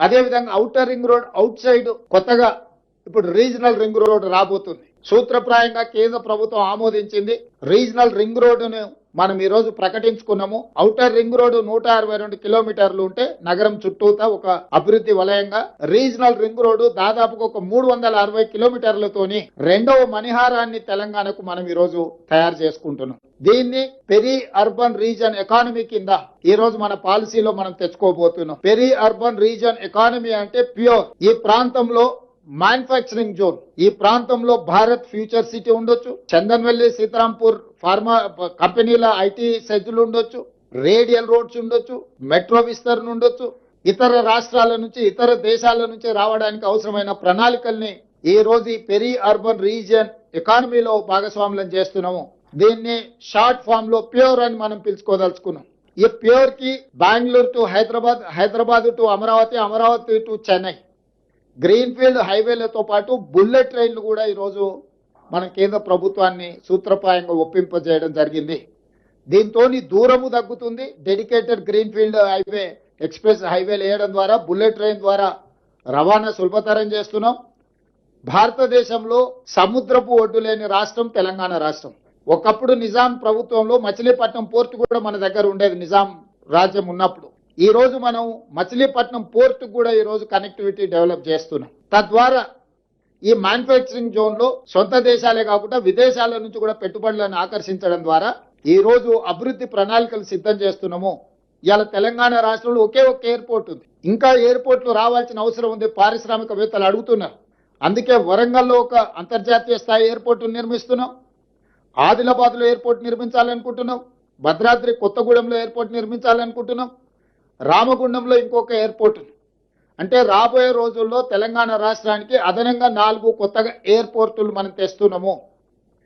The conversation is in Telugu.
అదేవిధంగా outer ring road outside కొత్తగా ఇప్పుడు రీజనల్ రింగ్ రోడ్ రాబోతుంది. సూత్రప్రాయంగా కేంద్ర ప్రభుత్వం ఆమోదించింది. రీజనల్ రింగ్ రోడ్డును మనం ఈరోజు ప్రకటించుకున్నాము. అవుటర్ రింగ్ రోడ్డు నూట అరవై రెండు కిలోమీటర్లు ఉంటే నగరం చుట్టూతా ఒక అభివృద్ధి వలయంగా రీజనల్ రింగ్ రోడ్డు దాదాపుగా ఒక మూడు వందల అరవై కిలోమీటర్లతోని రెండవ మణిహారాన్ని తెలంగాణకు మనం ఈ రోజు తయారు చేసుకుంటున్నాం. దీన్ని పెరి అర్బన్ రీజన్ ఎకానమీ కింద ఈ రోజు మన పాలసీలో మనం తెచ్చుకోబోతున్నాం. పెరి అర్బన్ రీజన్ ఎకానమీ అంటే ప్యూర్. ఈ ప్రాంతంలో మ్యానుఫ్యాక్చరింగ్ జోన్ ఈ ప్రాంతంలో భారత్ ఫ్యూచర్ సిటీ ఉండొచ్చు. చందన్వెల్లి సీతారాంపూర్ ఫార్మా కంపెనీల ఐటీ సెజ్లు ఉండొచ్చు. రేడియల్ రోడ్స్ ఉండొచ్చు. మెట్రో విస్తరణ ఉండొచ్చు. ఇతర రాష్ట్రాల నుంచి ఇతర దేశాల నుంచి రావడానికి అవసరమైన ప్రణాళికల్ని ఈ రోజు ఈ పెరి అర్బన్ రీజియన్ ఎకానమీలో భాగస్వాములను చేస్తున్నాము. దీన్ని షార్ట్ ఫామ్లో ప్యూర్ అని మనం పిలుచుకోదలుచుకున్నాం. ఈ ప్యూర్కి Bengaluru to Hyderabad Hyderabad to Amaravati Amaravati to Chennai. Greenfield హైవేలతో పాటు బుల్లెట్ ట్రైన్లు కూడా ఈరోజు మన కేంద్ర ప్రభుత్వాన్ని సూత్రప్రాయంగా ఒప్పింపజేయడం జరిగింది. దీంతో దూరము తగ్గుతుంది. డెడికేటెడ్ గ్రీన్ఫీల్డ్ హైవే ఎక్స్ప్రెస్ హైవేలు వేయడం ద్వారా బుల్లెట్ ట్రైన్ ద్వారా రవాణా సులభతరం చేస్తున్నాం. భారతదేశంలో సముద్రపు ఒడ్డు లేని రాష్ట్రం తెలంగాణ రాష్ట్రం. ఒకప్పుడు నిజాం ప్రభుత్వంలో మచిలీపట్నం పోర్టు కూడా మన దగ్గర ఉండేది నిజాం రాజ్యం ఉన్నప్పుడు. ఈరోజు మనం మచిలీపట్నం పోర్టు కూడా ఈరోజు కనెక్టివిటీ డెవలప్ చేస్తున్నాం. తద్వారా ఈ మ్యానుఫ్యాక్చరింగ్ జోన్లో సొంత దేశాలే కాకుండా విదేశాల నుంచి కూడా పెట్టుబడులను ఆకర్షించడం ద్వారా ఈరోజు అభివృద్ధి ప్రణాళికలు సిద్ధం చేస్తున్నాము. ఇవాళ తెలంగాణ రాష్ట్రంలో ఒకే ఒక ఎయిర్పోర్ట్ ఉంది. ఇంకా ఎయిర్పోర్ట్లు రావాల్సిన అవసరం ఉంది పారిశ్రామికవేత్తలు అడుగుతున్నారు. అందుకే వరంగల్లో ఒక అంతర్జాతీయ స్థాయి ఎయిర్పోర్ట్ నిర్మిస్తున్నాం. ఆదిలాబాద్లో ఎయిర్పోర్ట్ నిర్మించాలనుకుంటున్నాం. భద్రాద్రి కొత్తగూడెంలో ఎయిర్పోర్ట్ నిర్మించాలనుకుంటున్నాం. రామగుండంలో ఇంకొక ఎయిర్పోర్ట్ అంటే రాబోయే రోజుల్లో తెలంగాణ రాష్ట్రానికి అదనంగా నాలుగు కొత్తగా ఎయిర్పోర్టులు మనం తెస్తున్నాము.